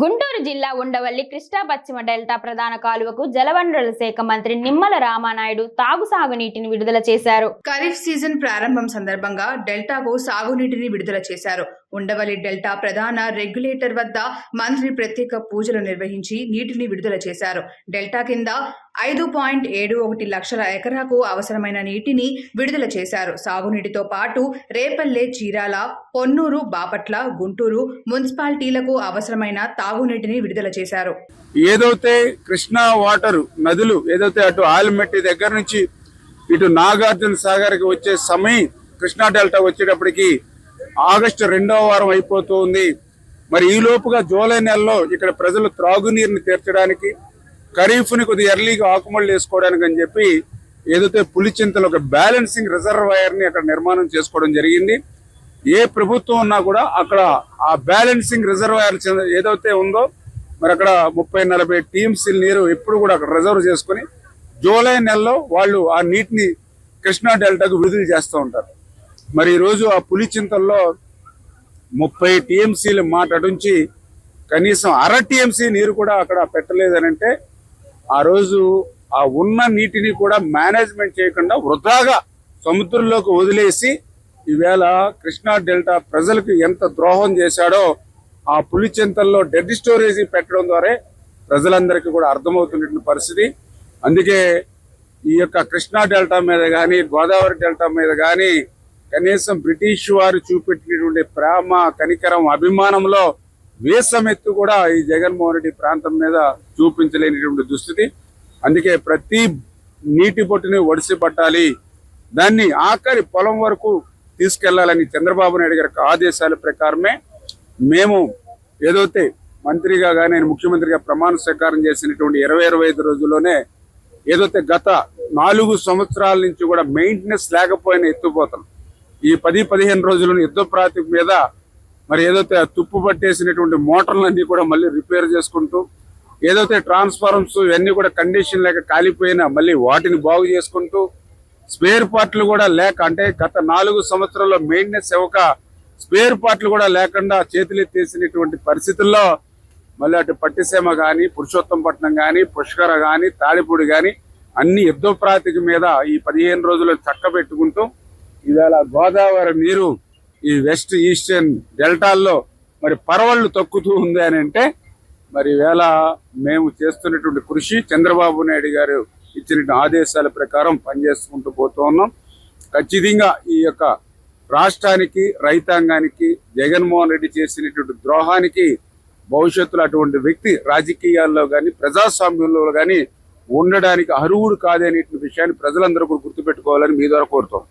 గుంటూరు జిల్లా ఉండవల్లి కృష్ణా పశ్చిమ డెల్టా ప్రధాన కాలువకు జలవనరుల శాఖ మంత్రి నిమ్మల రామానాయుడు తాగు సాగునీటిని విడుదల చేశారు. ఖరీఫ్ సీజన్ ప్రారంభం సందర్భంగా డెల్టాకు సాగునీటిని విడుదల చేశారు. ఉండవల్లి డెల్టా ప్రధాన రెగ్యులేటర్ వద్ద మంత్రి ప్రత్యేక పూజలు నిర్వహించి నీటిని విడుదల చేశారు. డెల్టా కింద ఐదు పాయింట్ ఏడు ఒకటి లక్షల ఎకరాకు అవసరమైన నీటిని విడుదల చేశారు. సాగునీటితో పాటు రేపల్లె చీరాల పొన్నూరు బాపట్ల గుంటూరు మున్సిపాలిటీలకు అవసరమైన తాగునీటిని విడుదల చేశారు. ఏదైతే కృష్ణా వాటర్ నదులు ఏదైతే అటు ఆలిమెట్టి దగ్గర నుంచి ఇటు నాగార్జున సాగర్కి వచ్చే సమయం కృష్ణా డెల్టా వచ్చేటప్పటికి ఆగస్టు రెండవ వారం అయిపోతూ ఉంది మరి ఈ లోపుగా జూలై నెలలో ఇక్కడ ప్రజలు త్రాగునీరుని తీర్చడానికి ఖరీఫ్ని కొద్దిగా ఎర్లీగా ఆకుమళ్ళు వేసుకోవడానికి అని చెప్పి ఏదైతే పులిచింతలు ఒక బ్యాలెన్సింగ్ రిజర్వాయర్ని అక్కడ నిర్మాణం చేసుకోవడం జరిగింది. ఏ ప్రభుత్వం ఉన్నా కూడా అక్కడ ఆ బ్యాలెన్సింగ్ రిజర్వాయర్ చెంద- ఏదైతే ఉందో మరి అక్కడ ముప్పై నలభై టీమ్స్ నీరు ఎప్పుడు కూడా అక్కడ రిజర్వ్ చేసుకుని జూలై నెలలో వాళ్ళు ఆ నీటిని కృష్ణా డెల్టాకు విడుదల చేస్తూ ఉంటారు. మరి ఈరోజు ఆ పులిచింతల్లో ముప్పై టీఎంసీలు మాట కనీసం అర టీఎంసీ నీరు కూడా అక్కడ పెట్టలేదనంటే ఆ రోజు ఆ ఉన్న నీటిని కూడా మేనేజ్మెంట్ చేయకుండా వృధాగా సముద్రంలోకి వదిలేసి ఈవేళ కృష్ణా డెల్టా ప్రజలకు ఎంత ద్రోహం చేశాడో ఆ పులిచింతల్లో డెడ్ స్టోరేజీ పెట్టడం ద్వారా ప్రజలందరికీ కూడా అర్థమవుతున్నటువంటి పరిస్థితి. అందుకే ఈ యొక్క కృష్ణా డెల్టా మీద కానీ గోదావరి డెల్టా మీద కానీ కనీసం బ్రిటిష్ వారు చూపెట్టినటువంటి ప్రేమ కనికరం అభిమానంలో వేసమెత్తు కూడా ఈ జగన్మోహన్ రెడ్డి ప్రాంతం మీద చూపించలేనిటువంటి దుస్థితి. అందుకే ప్రతి నీటి బొట్టుని ఒడిసి పట్టాలి దాన్ని ఆఖరి పొలం వరకు తీసుకెళ్ళాలని చంద్రబాబు నాయుడు గారి ఆదేశాల ప్రకారమే మేము ఏదైతే మంత్రిగా కానీ నేను ముఖ్యమంత్రిగా ప్రమాణ స్వీకారం చేసినటువంటి ఇరవై ఇరవై ఐదు రోజుల్లోనే ఏదైతే గత నాలుగు సంవత్సరాల నుంచి కూడా మెయింటెనెన్స్ లేకపోయినా ఎత్తుపోతాం ఈ పది పదిహేను రోజులను యుద్ధ ప్రాతిప మీద మరి ఏదైతే ఆ తుప్పు పట్టేసినటువంటి మోటార్లన్నీ కూడా మళ్ళీ రిపేర్ చేసుకుంటూ ఏదైతే ట్రాన్స్ఫార్మర్స్ ఇవన్నీ కూడా కండిషన్ లేక కాలిపోయినా మళ్ళీ వాటిని బాగు చేసుకుంటూ స్పేర్ పార్ట్లు కూడా లేక అంటే గత నాలుగు సంవత్సరాల్లో మెయింటెనెన్స్ ఇవ్వక స్పేర్ పార్ట్లు కూడా లేకుండా చేతులెత్తేసినటువంటి పరిస్థితుల్లో మళ్ళీ అటు పట్టిసీమ కానీ పురుషోత్తంపట్నం కానీ పుష్కర కానీ తాడిపూడి కానీ అన్ని యుద్ధ ప్రాతిక మీద ఈ పదిహేను రోజులు చక్కబెట్టుకుంటూ ఇవాళ గోదావరి నీరు ఈ వెస్ట్ ఈస్టర్న్ డెల్టాల్లో మరి పరవళ్ళు తక్కుతూ ఉంది అని అంటే మరి ఈవేళ మేము చేస్తున్నటువంటి కృషి చంద్రబాబు నాయుడు గారు ఇచ్చిన ఆదేశాల ప్రకారం పనిచేసుకుంటూ పోతూ ఉన్నాం. ఖచ్చితంగా ఈ యొక్క రాష్ట్రానికి రైతాంగానికి జగన్మోహన్ రెడ్డి చేసినటువంటి ద్రోహానికి భవిష్యత్తులో అటువంటి వ్యక్తి రాజకీయాల్లో కానీ ప్రజాస్వామ్యంలో కానీ ఉండడానికి అర్హుడు కాదనే విషయాన్ని ప్రజలందరూ కూడా గుర్తుపెట్టుకోవాలని మీ ద్వారా కోరుతాం